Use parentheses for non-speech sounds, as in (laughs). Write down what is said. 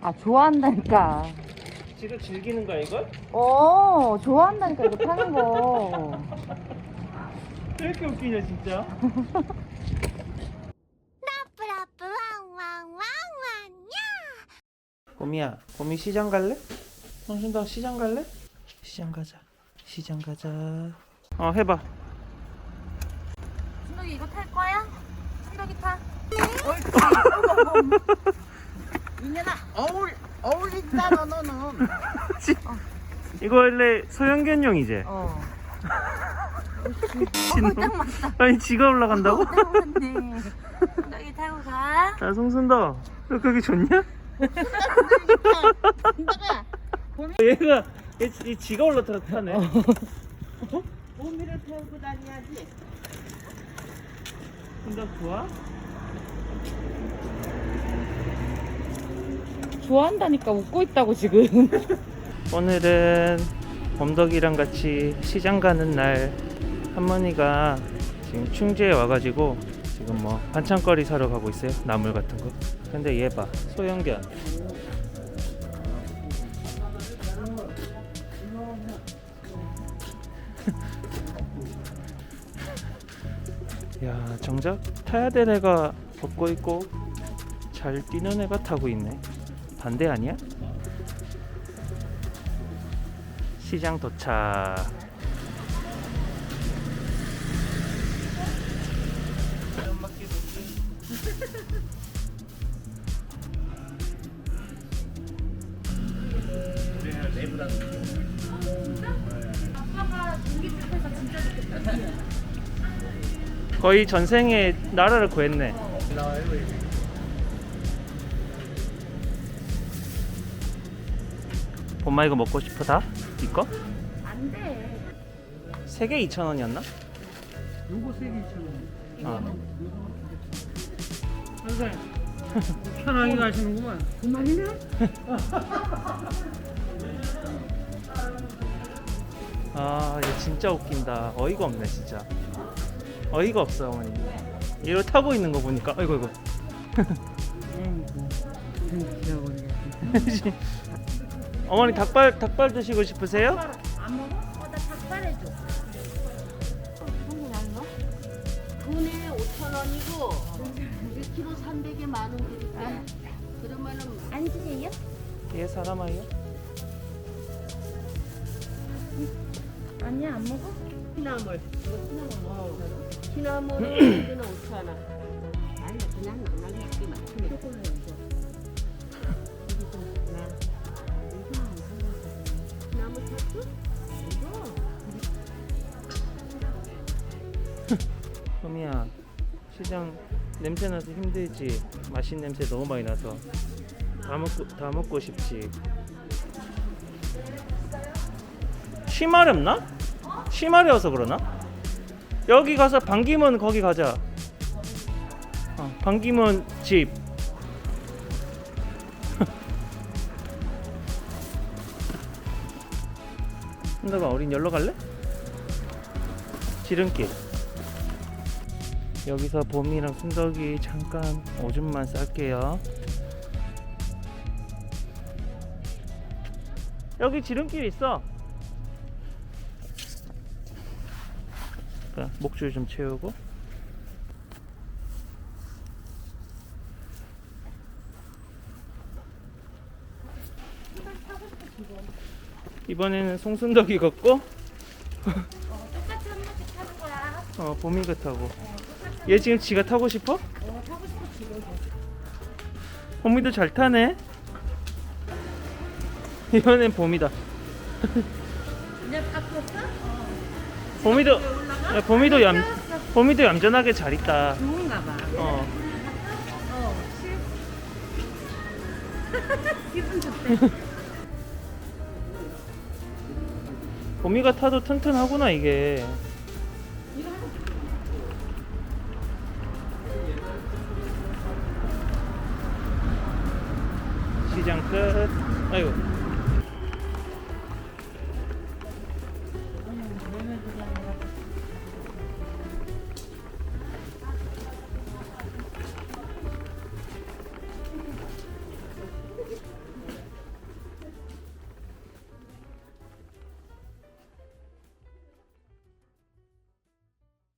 아 좋아한다니까. 지금 즐기는 거야 이걸? 어 좋아한다니까 이거 타는 거. (laughs) 왜 이렇게 웃기냐 진짜? (laughs) 봄이야, 봄이 시장 갈래? 성순다 시장 갈래? 시장 가자. 시장 가자. 어 해봐. 순덕이 이거 탈 거야? 순덕이 타. 이년아. (laughs) 어울 어울린다 너는. 이거 원래 소형견용이지? 어. 신놈. 아니 지가 올라간다고? 맞네. 순덕이 타고 가. 야 송순다, 너 거기 좋냐? 얘가 얘, 얘 지가 올라타서 타네. 몸이를 태우고 다녀야지. 순다 좋아? 좋아한다니까 웃고 있다고 지금. (laughs) 오늘은 범덕이랑 같이 시장 가는 날 할머니가 지금 충주에 와가지고 지금 뭐 반찬거리 사러 가고 있어요. 나물 같은 거. 근데 얘 봐 소형견. (laughs) 야 정작 타야 될 애가 벗고 있고 잘 뛰는 애가 타고 있네. 반대 아니야? 시장 도착. 거의 전생에 나라를 구했네. 봄마 이거 먹고 싶어 다? 이거? 안 돼. 세개 2,000원이었나? 요거 세개 2천 원. 어. 선생 편하게 가시는구만. 그만이네. (laughs) 아, 얘 진짜 웃긴다. 어이가 없네, 진짜. 어이가 없어, 어머니. 얘로 타고 있는 거 보니까, 아이고. (laughs) 지나버리겠지. (laughs) 어머니 닭발, 닭발 드시고 싶으세요? 안 먹어? 어, 나 닭발 해줘. 손이 날 너? 돈에 5천 원이고 1kg 300에 만 원이니까 그러면은 안 주세요? 얘 사람아요? 아니야 안 먹어? 피나물. 이거 피나물 뭐? 피나물은 (clears throat) 이거는 5천 원. 아니 그냥 이렇게 맞추면 (laughs) 소미야, 시장 냄새 나서 힘들지? 맛있는 냄새 너무 많이 나서. 다 먹고, 다 먹고 싶지? 쉬마렵나? 쉬마려서 그러나? 여기 가서 반기문 거기 가자. 어, 반기문 집. 순다가 어린 열로 갈래? 지름길. 여기서 봄이랑 순덕이 잠깐 오줌만 쌀게요. 여기 지름길 있어. 자, 목줄 좀 채우고. 이번에는 송순덕이 걷고, 똑같이 한 번씩 타는 거야. 어, 봄이가 타고. 얘 지금 지가 타고 싶어? 어, 타고 싶어 지금. 봄이도 잘 타네. 이번엔 봄이다. 이제 바꿨어? 봄이도, 야, 봄이도 얌, 봄이도 얌전하게 잘 있다. 좋은가 봐. 어. 어, (laughs) 기분 좋대. (laughs) 봄이가 타도 튼튼하구나 이게. 시장 끝. 아이고.